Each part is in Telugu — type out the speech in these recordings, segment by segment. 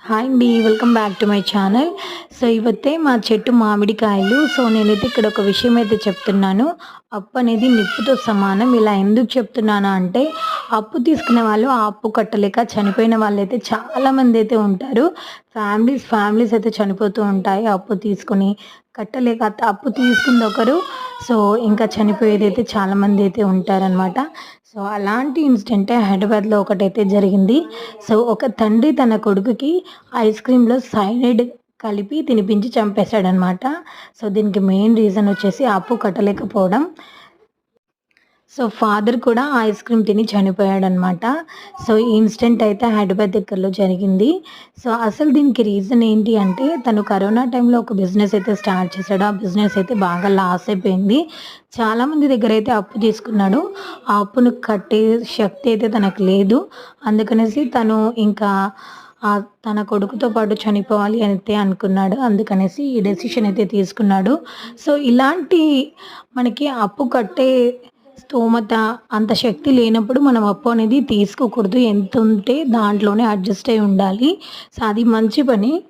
హాయ్ అండి welcome back to my channel so ఇవతే మా చెట్టు మామిడికాయలు. సో నేనైతే ఇక్కడ ఒక విషయం అయితే చెప్తున్నాను. అప్పు అనేది నిప్పుతో సమానం. ఇలా ఎందుకు చెప్తున్నాను అంటే అప్పు తీసుకునే వాళ్ళు ఆ అప్పు కట్టలేక చనిపోయిన వాళ్ళు అయితే చాలామంది అయితే ఉంటారు. ఫ్యామిలీస్ ఫ్యామిలీస్ అయితే చనిపోతూ ఉంటాయి అప్పు తీసుకుని. కట్టలేక అప్పు తీసుకుంది ఒకరు. సో ఇంకా చనిపోయేది అయితే చాలామంది అయితే ఉంటారనమాట సో అలాంటి ఇన్సిడెంటే హైదరాబాద్లో ఒకటైతే జరిగింది. సో ఒక తండ్రి తన కొడుకుకి ఐస్ క్రీమ్లో సైనైడ్ కలిపి తినిపించి చంపేశాడనమాట సో దీనికి మెయిన్ రీజన్ వచ్చేసి అప్పు కట్టలేకపోవడం. సో ఫాదర్ కూడా ఐస్ క్రీమ్ తిని చనిపోయాడనమాట సో ఈ ఇన్సిడెంట్ అయితే హైదరాబాద్ దగ్గరలో జరిగింది. సో అసలు దీనికి రీజన్ ఏంటి అంటే తను కరోనా టైంలో ఒక బిజినెస్ అయితే స్టార్ట్ చేశాడు. ఆ బిజినెస్ అయితే బాగా లాస్ అయిపోయింది. చాలామంది దగ్గర అయితే అప్పు తీసుకున్నాడు. ఆ అప్పును కట్టే శక్తి అయితే తనకు లేదు. అందుకనేసి తను ఇంకా తన కొడుకుతో పాటు చనిపోవాలి అయితే అనుకున్నాడు. అందుకనేసి ఈ డెసిషన్ అయితే తీసుకున్నాడు. సో ఇలాంటి మనకి అప్పు కట్టే స్తోమత అంత శక్తి లేనప్పుడు మనం అప్పు అనేది తీసుకోకూడదు. ఎంత ఉంటే దాంట్లోనే అడ్జస్ట్ అయి ఉండాలి. సో అది మంచి పని.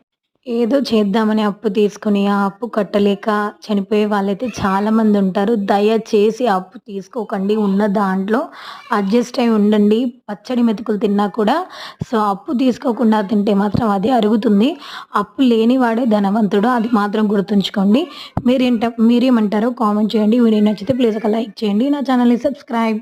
ఏదో చేద్దామని అప్పు తీసుకుని ఆ అప్పు కట్టలేక చనిపోయే వాళ్ళైతే చాలామంది ఉంటారు. దయచేసి అప్పు తీసుకోకండి. ఉన్న దాంట్లో అడ్జస్ట్ అయి ఉండండి. పచ్చడి మెతుకులు తిన్నా కూడా సో అప్పు తీసుకోకుండా తింటే మాత్రం అది అరుగుతుంది. అప్పు లేనివాడే ధనవంతుడు. అది మాత్రం గుర్తుంచుకోండి. మీరేంట మీరేమంటారో కామెంట్ చేయండి. వీడియో నచ్చితే ప్లీజ్ ఒక లైక్ చేయండి. నా ఛానల్ని సబ్స్క్రైబ్.